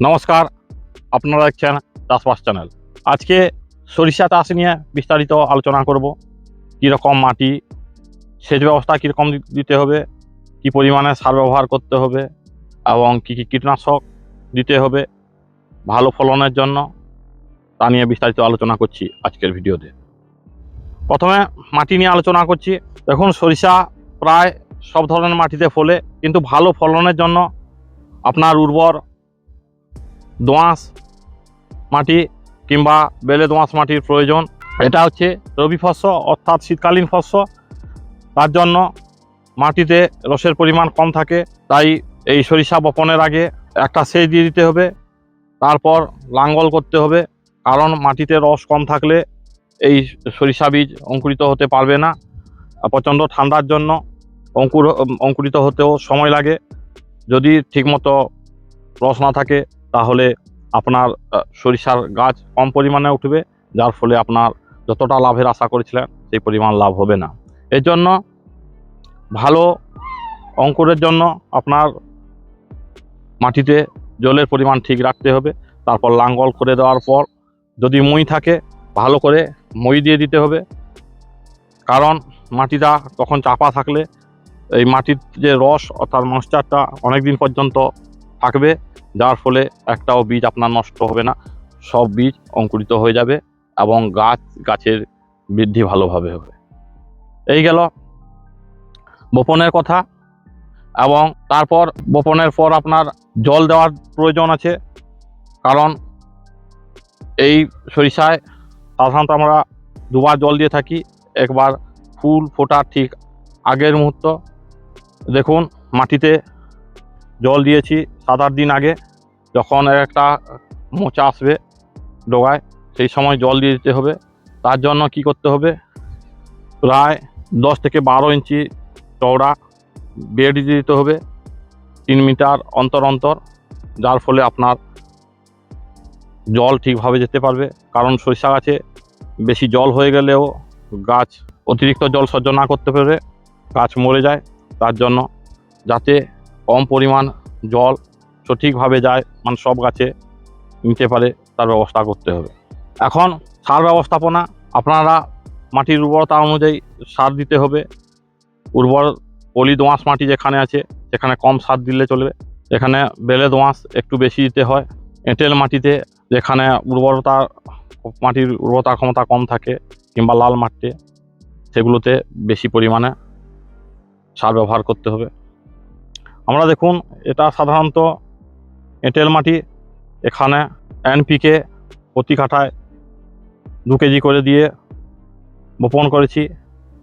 নমস্কার, আপনারা দেখছেন চাষবাস চ্যানেল। আজকে সরিষা চাষ নিয়ে বিস্তারিত আলোচনা করব। কীরকম মাটি, সেচ ব্যবস্থা কীরকম দিতে হবে, কী পরিমাণে সার ব্যবহার করতে হবে, এবং কী কী কীটনাশক দিতে হবে ভালো ফলনের জন্য, তা নিয়ে বিস্তারিত আলোচনা করছি আজকের ভিডিওতে। প্রথমে মাটি নিয়ে আলোচনা করছি। দেখুন, সরিষা প্রায় সব ধরনের মাটিতে ফলে, কিন্তু ভালো ফলনের জন্য আপনার উর্বর দোঁয়াশ মাটি কিংবা বেলে দোঁয়াশ মাটির প্রয়োজন। এটা হচ্ছে রবি শস্য অর্থাৎ শীতকালীন শস্য তার জন্য মাটিতে রসের পরিমাণ কম থাকে, তাই এই সরিষা বপনের আগে একটা সেচ দিয়ে দিতে হবে। তারপর লাঙ্গল করতে হবে, কারণ মাটিতে রস কম থাকলে এই সরিষা বীজ অঙ্কুরিত হতে পারবে না। প্রচণ্ড ঠান্ডার জন্য অঙ্কুর অঙ্কুরিত হতেও সময় লাগে। যদি ঠিকমতো রস না থাকে তাহলে আপনার সরিষার গাছ কম পরিমাণে উঠবে, যার ফলে আপনার যতটা লাভের আশা করেছিলেন, সেই পরিমাণ লাভ হবে না। এর জন্য ভালো অঙ্কুরের জন্য আপনার মাটিতে জলের পরিমাণ ঠিক রাখতে হবে, তারপর লাঙ্গল করে দেওয়ার পর যদি মই থাকে, ভালো করে মই দিয়ে দিতে হবে। কারণ মাটিটা তখন চাপা থাকলে এই মাটির যে রস অর্থাৎ ময়েশ্চারটা অনেক দিন পর্যন্ত থাকবে যার ফলে একটাও বীজ আপনার নষ্ট হবে না। সব বীজ অঙ্কুরিত হয়ে যাবে এবং গাছ, গাছের বৃদ্ধি ভালোভাবে হবে। এই গেল বপনের কথা এবং তারপর বপনের পর আপনার জল দেওয়ার প্রয়োজন আছে। কারণ এই সরিষায় সাধারণত আমরা দুবার জল দিয়ে থাকি, একবার ফুল ফোটার ঠিক আগের মুহূর্ত। দেখুন, মাটিতে জল দিয়েছি সাত আট দিন আগে যখন একটা মোচা আসবে ডোগায়, সেই সময় জল দিয়ে দিতে হবে। তার জন্য কি করতে হবে? প্রায় দশ থেকে বারো ইঞ্চি চওড়া বেড দিয়ে দিতে হবে, তিন মিটার অন্তর অন্তর, যার ফলে আপনার জল ঠিকভাবে যেতে পারবে। কারণ সরিষা গাছে বেশি জল হয়ে গেলেও গাছ অতিরিক্ত জল সহ্য না করতে পারে গাছ মরে যায়। তার জন্য যাতে কম পরিমাণ জল সঠিকভাবে যায় মানে সব গাছে নিতে পারে, তার ব্যবস্থা করতে হবে। এখন সার ব্যবস্থাপনা, আপনারা মাটির উর্বরতা অনুযায়ী সার দিতে হবে। উর্বর পলি দোঁয়াশ মাটি যেখানে আছে, সেখানে কম সার দিলে চলবে। এখানে বেলে দোঁয়াশ একটু বেশি দিতে হয়। এঁটেল মাটিতে যেখানে উর্বরতা, মাটির উর্বরতা ক্ষমতা কম থাকে, কিংবা লাল মাটিতে, সেগুলোতে বেশি পরিমাণে সার ব্যবহার করতে হবে। আমরা দেখুন, এটা সাধারণত এঁটেল মাটি এখানে এনপিকে প্রতি কাঠায় দু কেজি করে দিয়ে বপন করেছি।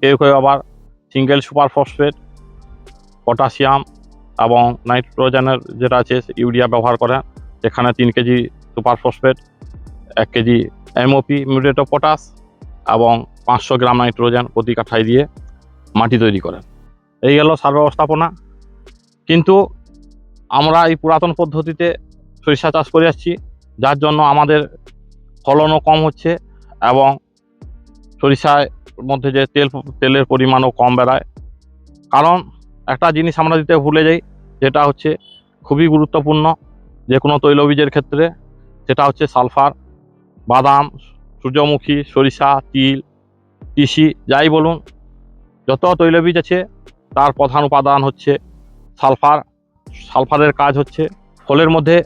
কেউ কেউ আবার সিঙ্গেল সুপার ফসফেট, পটাশিয়াম এবং নাইট্রোজেনের যেটা আছে, ইউরিয়া ব্যবহার করেন। এখানে তিন কেজি সুপার ফসফেট, এক KG MOP, muriate of potash এবং পাঁচশো গ্রাম নাইট্রোজেন প্রতি কাঠায় দিয়ে মাটি তৈরি করেন। এই গেল সার ব্যবস্থাপনা। কিন্তু আমরা এই পুরাতন পদ্ধতিতে সরিষা চাষ করে আসছি, যার জন্য আমাদের ফলনও কম হচ্ছে এবং সরিষার মধ্যে যে তেল, তেলের পরিমাণও কম বেড়ায়। কারণ একটা জিনিস আমরা দিতে ভুলে যাই, যেটা হচ্ছে খুবই গুরুত্বপূর্ণ যে কোনো তৈলবীজের ক্ষেত্রে, সেটা হচ্ছে সালফার, বাদাম, সূর্যমুখী, সরিষা, তিল, তিসি, যাই বলুন, যত তৈলবীজ আছে, তার প্রধান উপাদান হচ্ছে সালফার। সালফারের কাজ হচ্ছে। ফলের মধ্যে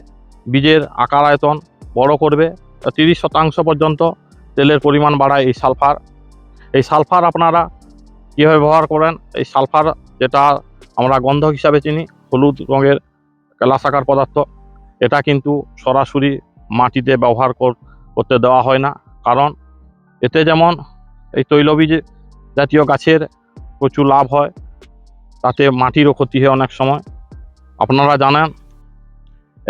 বীজের আকার আয়তন বড় করবে। তিরিশ শতাংশ পর্যন্ত তেলের পরিমাণ বাড়ায় এই সালফার। এই সালফার আপনারা কীভাবে ব্যবহার করেন? এই সালফার যেটা আমরা গন্ধক হিসাবে চিনি, হলুদ রঙের কেলাসাকার পদার্থ। এটা কিন্তু সরাসরি মাটিতে ব্যবহার করতে দেওয়া হয় না। কারণ এতে যেমন এই তৈলবীজ জাতীয় গাছের প্রচুর লাভ হয়, তাতে মাটিরও ক্ষতি হয় অনেক সময়। আপনারা জানেন,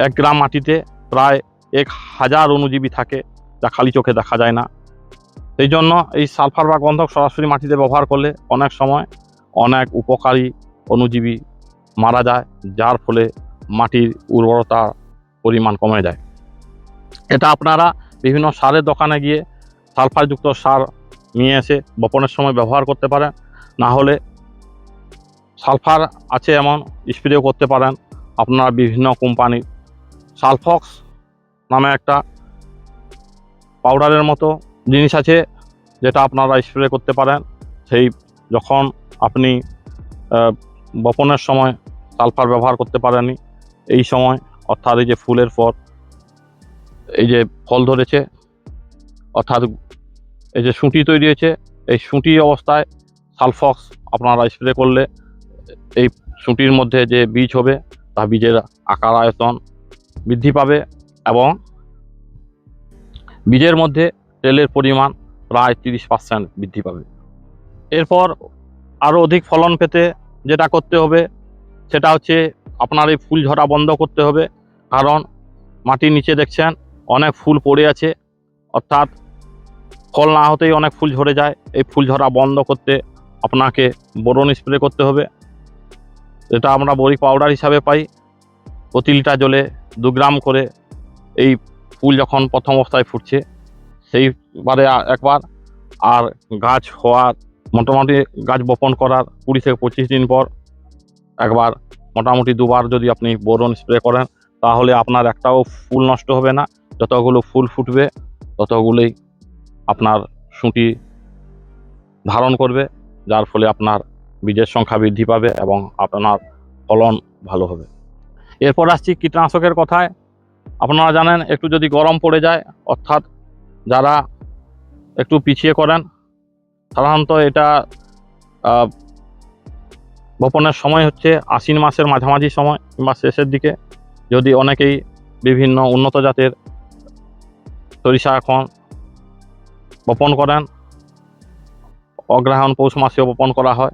এক গ্রাম মাটিতে প্রায় এক হাজার অণুজীবী থাকে যা খালি চোখে দেখা যায় না। সেই জন্য এই সালফার বা গন্ধক সরাসরি মাটিতে ব্যবহার করলে অনেক সময় অনেক উপকারী অণুজীবী মারা যায়, যার ফলে মাটির উর্বরতার পরিমাণ কমে যায়। এটা আপনারা বিভিন্ন সারের দোকানে গিয়ে সালফারযুক্ত সার নিয়ে এসে বপনের সময় ব্যবহার করতে পারেন। না হলে সালফার আছে এমন, স্প্রেও করতে পারেন। আপনারা বিভিন্ন কোম্পানির সালফক্স নামে একটা পাউডারের মতো জিনিস আছে, যেটা আপনারা স্প্রে করতে পারেন। সেই যখন আপনি বপনের সময় সালফার ব্যবহার করতে পারেননি, এই সময়, অর্থাৎ এই যে ফুলের পর এই যে ফল ধরেছে, অর্থাৎ এই যে সুঁটি তৈরি হয়েছে, এই সুঁটি অবস্থায় সালফক্স আপনারা স্প্রে করলে এই সুঁটির মধ্যে যে বীজ হবে, তা বীজের আকার, আয়তন বৃদ্ধি পাবে এবং বীজের মধ্যে তেলের পরিমাণ প্রায় তিরিশ পার্সেন্ট বৃদ্ধি পাবে। এরপর আরও অধিক ফলন পেতে যেটা করতে হবে, সেটা হচ্ছে আপনার এই ফুল ঝরা বন্ধ করতে হবে। কারণ মাটির নিচে দেখছেন অনেক ফুল পড়ে আছে, অর্থাৎ ফল না হতেই অনেক ফুল ঝরে যায়। এই ফুল ঝরা বন্ধ করতে আপনাকে বোরন স্প্রে করতে হবে। এটা আমরা বড়ি পাউডার হিসাবে পাই। প্রতি লিটার জলে দু গ্রাম করে এই ফুল যখন প্রথম অবস্থায় ফুটছে, সেইবারে একবার। আর গাছ হওয়ার, মোটামুটি গাছ বপন করার কুড়ি থেকে পঁচিশ দিন পর একবার, মোটামুটি দুবার যদি আপনি বোরন স্প্রে করেন, তাহলে আপনার একটাও ফুল নষ্ট হবে না। যতগুলো ফুল ফুটবে, ততগুলোই আপনার সুঁটি ধারণ করবে, যার ফলে আপনার বীজের সংখ্যা বৃদ্ধি পাবে এবং আপনার ফলন ভালো হবে। এরপর আসছি কীটনাশকের কথায়। আপনারা জানেন, একটু যদি গরম পড়ে যায়, অর্থাৎ যারা একটু পিছিয়ে করেন, সাধারণত এটা বপনের সময় হচ্ছে আশ্বিন মাসের মাঝামাঝি সময় কিংবা শেষের দিকে। যদি অনেকেই বিভিন্ন উন্নত জাতের সরিষা এখন বপন করেন, অগ্রহায়ণ পৌষ মাসেও বপন করা হয়।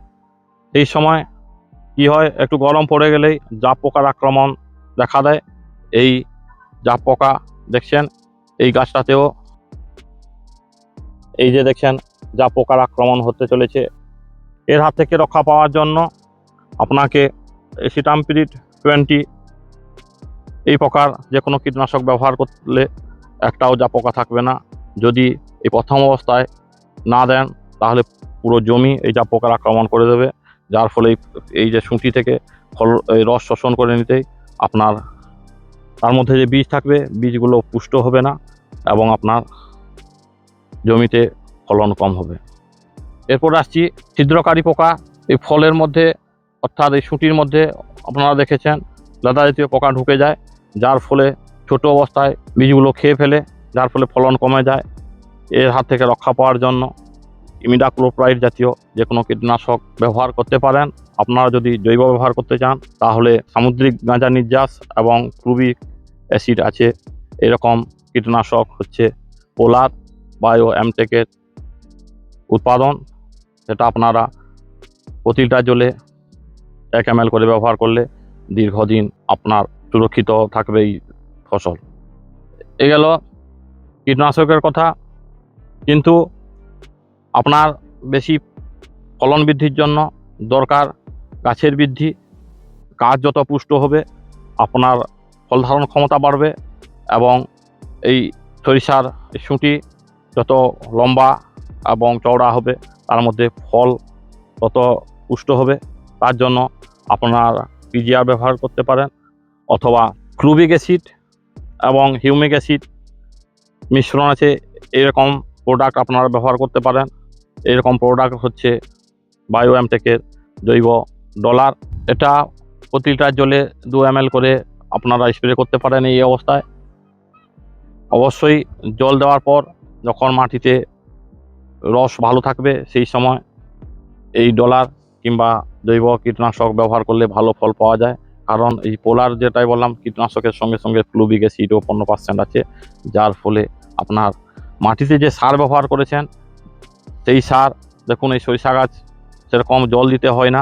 এই সময় কি হয়? একটু গরম পড়ে গেলেই জাপ পোকার আক্রমণ দেখা দেয়। এই জাপ পোকা দেখছেন? এই গাছটাতেও এই যে দেখছেন জাপ পোকার আক্রমণ হতে চলেছে। এর হাত থেকে রক্ষা পাওয়ার জন্য আপনাকে এসিটামপিরিড টোয়েন্টি, এই প্রকার যে কোনো কীটনাশক ব্যবহার করলে একটাও যা পোকা থাকবে না। যদি এই প্রথম অবস্থায় না দেন, তাহলে পুরো জমি এই যা পোকার আক্রমণ করে দেবে। যার ফলে এই- যে সুঁটি থেকে ফল রস শোষণ করে নিতেই আপনার, তার মধ্যে যে বীজ থাকবে, বীজগুলো পুষ্ট হবে না এবং আপনার জমিতে ফলন কম হবে। এরপর আসছি ছিদ্রকারী পোকা। এই ফলের মধ্যে, অর্থাৎ এই সুঁটির মধ্যে আপনারা দেখেছেন লাদা জাতীয় পোকা ঢুকে যায়, যার ফলে ছোট অবস্থায় বীজগুলো খেয়ে ফেলে, যার ফলে ফলন কমে যায়, এর হাত থেকে রক্ষা পাওয়ার জন্য। ইমিডাক্লোপ্রাইড জাতীয় যে কোনো কীটনাশক ব্যবহার করতে পারেন। আপনারা যদি জৈব ব্যবহার করতে চান, তাহলে সামুদ্রিক গাঁজা নির্যাস এবং ক্রুবিক অ্যাসিড আছে। এরকম কীটনাশক হচ্ছে পোলার বায়ো অ্যামটেকের উৎপাদন সেটা আপনারা প্রতিটা জলে এক এম করে ব্যবহার করলে দীর্ঘদিন আপনার সুরক্ষিত থাকবে এই ফসল। এ গেল কীটনাশকের কথা। কিন্তু আপনার বেশি ফলন বৃদ্ধির জন্য দরকার গাছের বৃদ্ধি, গাছ যত পুষ্ট হবে, আপনার ফল ধারণ ক্ষমতা বাড়বে এবং এই সরিষার সুঁটি যত লম্বা এবং চওড়া হবে, তার মধ্যে ফল তত পুষ্ট হবে। তার জন্য আপনার পিজিআর ব্যবহার করতে পারেন অথবা ক্লুবিক অ্যাসিড এবং হিউমিক অ্যাসিড মিশ্রণ আছে, এরকম প্রোডাক্ট আপনারা ব্যবহার করতে পারেন। এরকম প্রোডাক্ট হচ্ছে বায়ো অ্যামটেকের জৈব ডলার এটা প্রতি লিটার জলে দু এম করে আপনারা স্প্রে করতে পারেন এই অবস্থায়। অবশ্যই জল দেওয়ার পর যখন মাটিতে রস ভালো থাকবে সেই সময় এই ডলার কিংবা জৈব কীটনাশক ব্যবহার করলে ভালো ফল পাওয়া যায়। কারণ এই পোলার যেটাই বললাম, কীটনাশকের সঙ্গে সঙ্গে ফ্লুবিক অ্যাসিডও পনেরো পার্সেন্ট আছে, যার ফলে আপনার মাটিতে যে সার ব্যবহার করেছেন সেই সার, দেখুন এই সরিষা গাছ, সেরকম জল দিতে হয় না।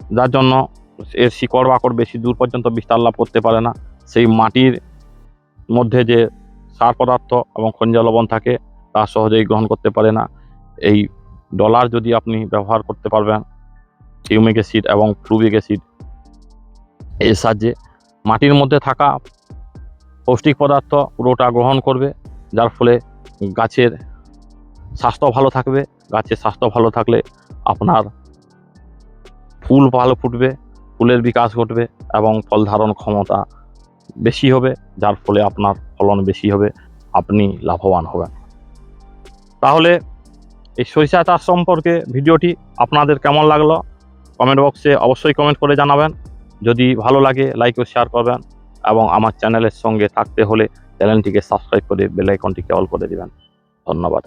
যার জন্য এর শিকড় বাকড় বেশি দূর পর্যন্ত বিস্তার লাভ করতে পারে না। সেই মাটির মধ্যে যে সার পদার্থ এবং খনিজ লবণ থাকে, তা সহজেই গ্রহণ করতে পারে না। এই ডলার যদি আপনি ব্যবহার করতে পারবেন হিউমিক অ্যাসিড এবং ফ্লুবিক অ্যাসিড, এর সাহায্যে মাটির মধ্যে থাকা পৌষ্টিক পদার্থ পুরোটা গ্রহণ করবে, যার ফলে গাছের স্বাস্থ্য ভালো থাকবে, গাছের স্বাস্থ্য ভালো থাকলে আপনার ফুল ভালো ফুটবে, ফুলের বিকাশ ঘটবে এবং ফল ধারণ ক্ষমতা বেশি হবে, যার ফলে আপনার ফলন বেশি হবে, আপনি লাভবান হবেন। তাহলে এই সরিষা চাষ সম্পর্কে ভিডিওটি আপনাদের কেমন লাগল? কমেন্ট বক্সে অবশ্যই কমেন্ট করে জানাবেন। যদি ভালো লাগে, লাইক ও শেয়ার করবেন এবং আমার চ্যানেলের সঙ্গে থাকতে হলে চ্যানেলটিকে সাবস্ক্রাইব করে বেল আইকনটিকে অল করে দেবেন। ধন্যবাদ।